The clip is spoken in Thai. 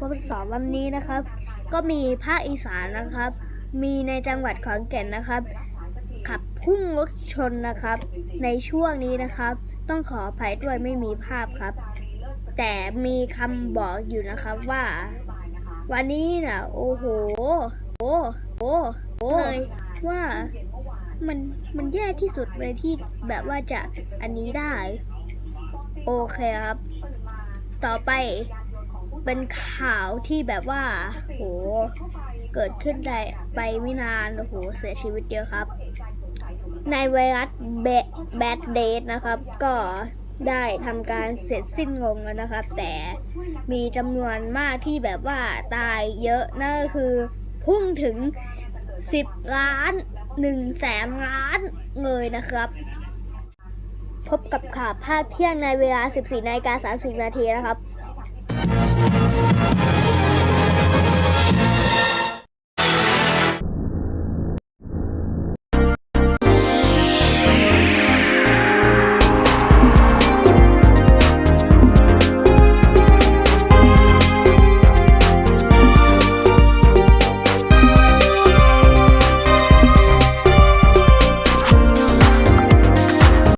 พบสอนวันนี้นะครับ ก็มีภาคอีสานนะครับ มีในจังหวัดขอนแก่นนะครับ ขับพุ่งรถชนนะครับ ในช่วงนี้นะครับ ต้องขออภัยด้วยไม่มีภาพครับ แต่มีคำบอกอยู่นะครับว่า วันนี้นะโอ้โหโอ้โหโอ้เลยว่ามันมันแย่ที่สุดเลยที่แบบว่าจะอันนี้ได้ โอเคครับ ต่อไป เป็นข่าวที่แบบว่าโหเกิดขึ้นได้ไปไม่นานโอ้โหเสียชีวิตเยอะครับ ในไวรัสแบดเดทนะครับ ก็ได้ทำการเสร็จสิ้นลงแล้วนะครับ แต่มีจำนวนมากที่แบบว่าตายเยอะนั่นก็คือ พุ่งถึง 10 ล้าน1แสนล้านเลยนะครับ พบกับข่าวภาคเที่ยงในเวลา 14นาฬิกา30นาทีนะครับ